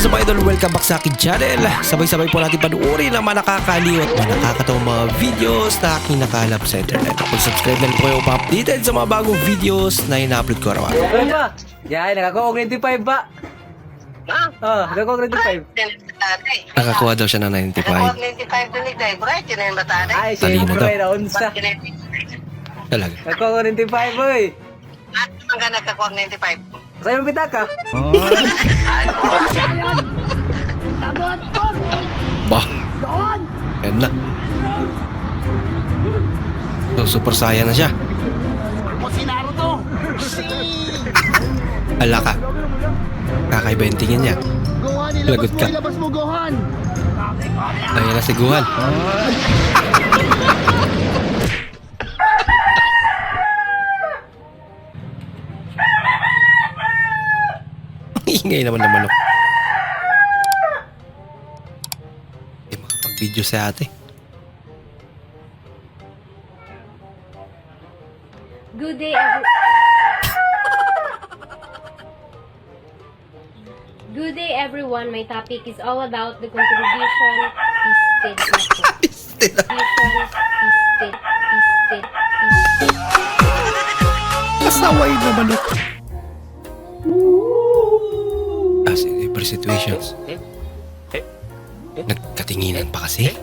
is up idol? Welcome back sa akin channel. Sabay-sabay po natin panuorin ang mga nakakaliw at mga nakakatawang mga videos na aking nakalap sa internet. Kung subscribe na po kayo pa-updated sa mga bagong videos na ina-upload ko araw Ano ba? Yan, nakakuha 95 ba? Ha? Oh, nakakuha 95. Tatay. Nakakuha daw siya ng Nakuha 95. 95 din ni yun na yung batari. Ay, Talino siyempre, naunsa. Talaga. Nakakuha 95, oy. At ang ka nagkakuha 95. Sa'yo yung pitaka? Bah. Yan na. So, super saya na siya. Ala ka. Kakaiba yung tingin niya. Lagot ka. Gohan! Ayan na si Guhan. Ingay naman ng manok. Hindi makapag-video sa ate. Good day, every- Good day, everyone. My topic is all about the contribution pisted. Contribution situations. Nagkatinginan pa kasi.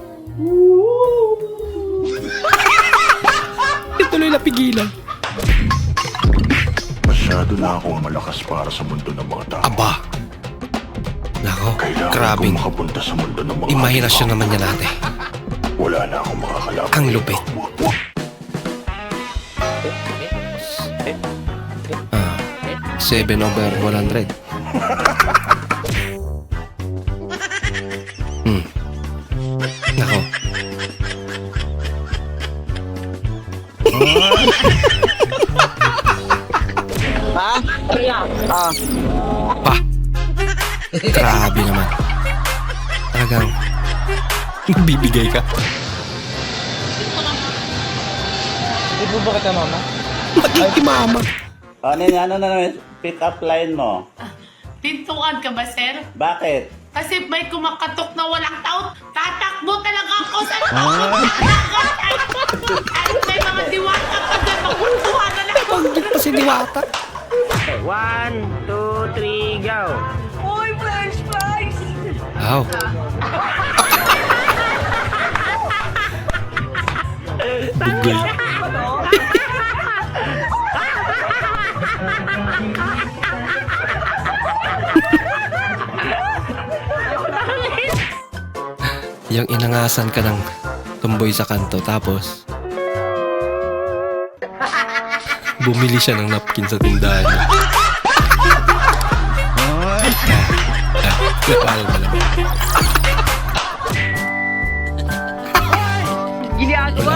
Ituloy na pigilan. Masyado na akong malakas para sa mundo ng mga tao. Aba. Nako, Kailangan grabing kong makapunta sa mundo ng mga imahinasyon naman yan ate. Wala na akong makakalaban. Ang lupit. Ah, 7 over 100. bibigay ka. Po ba kita, mama? Magkikimama. Ano yan? Ano na naman? Pick up line mo. Pintuan ka ba, sir? Bakit? Kasi may kumakatok na walang taot. Tatakbo talaga ako sa At may mga diwata pa dyan. Magkukuha na lang. Pagkit pa si Diwata. One, two, three, go! Uy, french fries! Wow. Bugol. yung inangasan ka ng tumboy sa kanto tapos bumili siya ng napkin sa tindahan niya. Ah, ah, mo naman.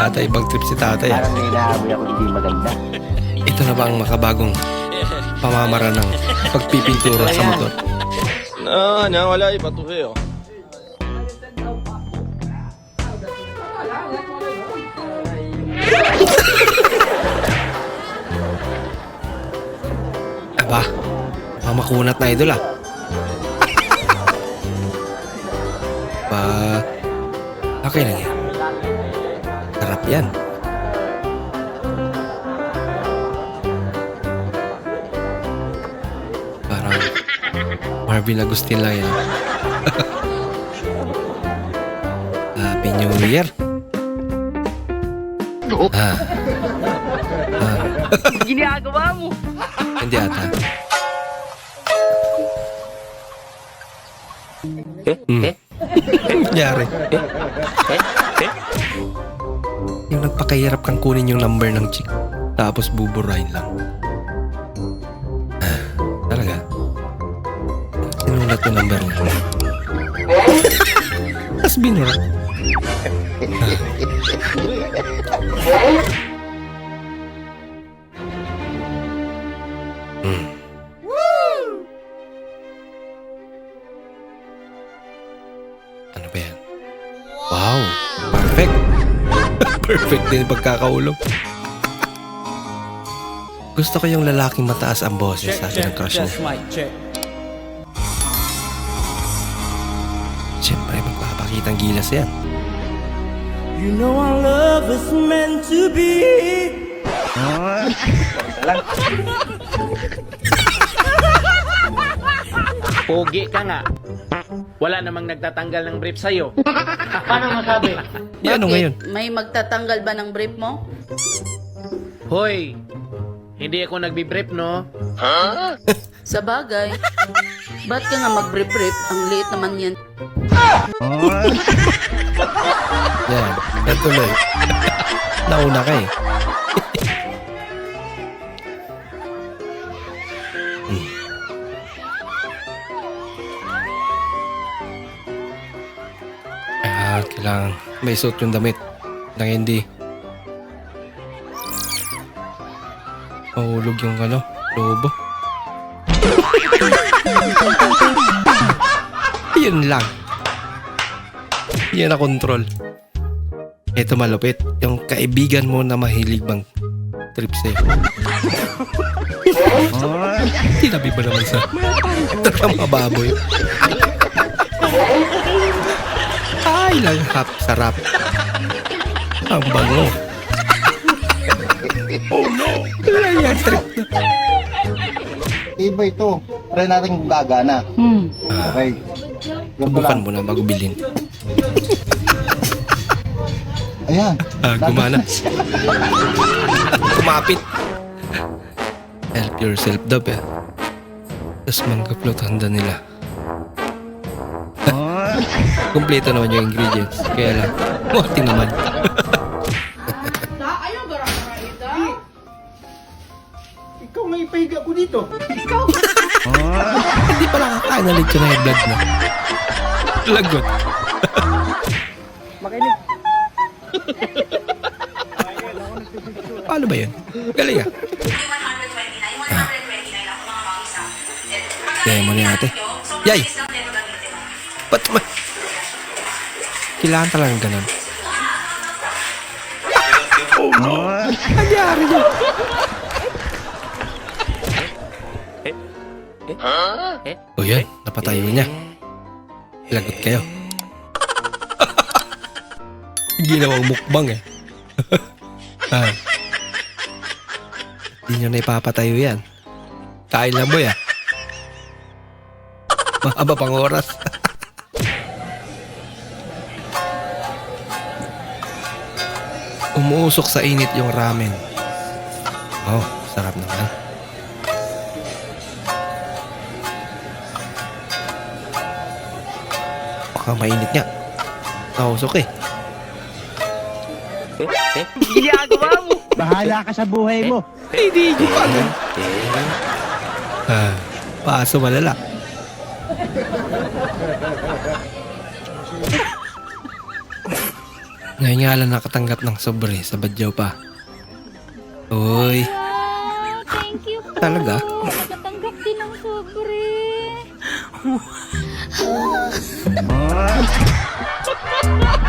tatay. Ibang trip si tatay. Ah. Parang may ako hindi maganda. Ito na ba ang makabagong pamamara ng pagpipintura sa motor? No, no, wala iba to eh. Aba, mukhang na idol ah. Ba, okay lang yan. Sarap yan. Parang Marvin Agustin lang yan. Happy New Year. Ah. Ah. Ginagawa mo! Hindi ata. Hmm. Nangyari. Yung nagpakahirap kang kunin yung number ng chick. Tapos buburahin lang. Talaga? Sinulat yung number niya. Tapos binura. Perfect din pagkakaulong. Gusto ko yung lalaking mataas ang boses sa akin ng crush niya. mic, check. Pakitang gilas yan. Pogi ka nga. Wala namang nagtatanggal ng brief sa'yo. Paano masabi? Yan, ano ngayon? May magtatanggal ba ng brief mo? Hoy, hindi ako nagbi-brief, no? Sa bagay. Ba't ka nga mag-brief-brief? Ang liit naman yan. Yan. Yan tuloy. Nauna ka eh. Ah, kailangan may suot yung damit ng hindi. Mahulog yung ano, lobo. Yun lang. Yan na control. Ito malupit. Yung kaibigan mo na mahilig bang trip sa'yo. Tinabi ba naman sa tatlong mga baboy? Ay lang hap, sarap. Ang bango. oh no! Ay, trip na. Iba ito. Try natin gagana. Okay. Subukan mo na bago bilhin. Ayan. Ah, gumana. Kumapit. Help yourself daw eh. Tapos manggaplot handa nila. Kompleto naman yung ingredients. Kaya lang, buti naman. Ikaw may pahiga ko dito. Hindi pala kakain na lechon na yung blood mo. Lagot. Paano ba yun? Galing ah. Ah. Demo ni ate. Yay! Ba't ma... Kailangan talagang ganun. Oh no! Nangyari yun. O yan, napatayo niya. Lagot kayo. Ginawang mukbang eh. ah. Hindi nyo na ipapatayo yan. Kain lang boy ah. Mahaba pang oras. Umuusok sa init yung ramen. Oh, sarap naman. Baka mainit nga. Nausok eh. Ginagawa mo. Bahala ka sa buhay mo. Hindi ko pa. Ah, paso malala. Ngayon nga lang nakatanggap ng sobre sa badyaw pa. Uy. Thank you po. Talaga? Nakatanggap din ng sobre. Ah!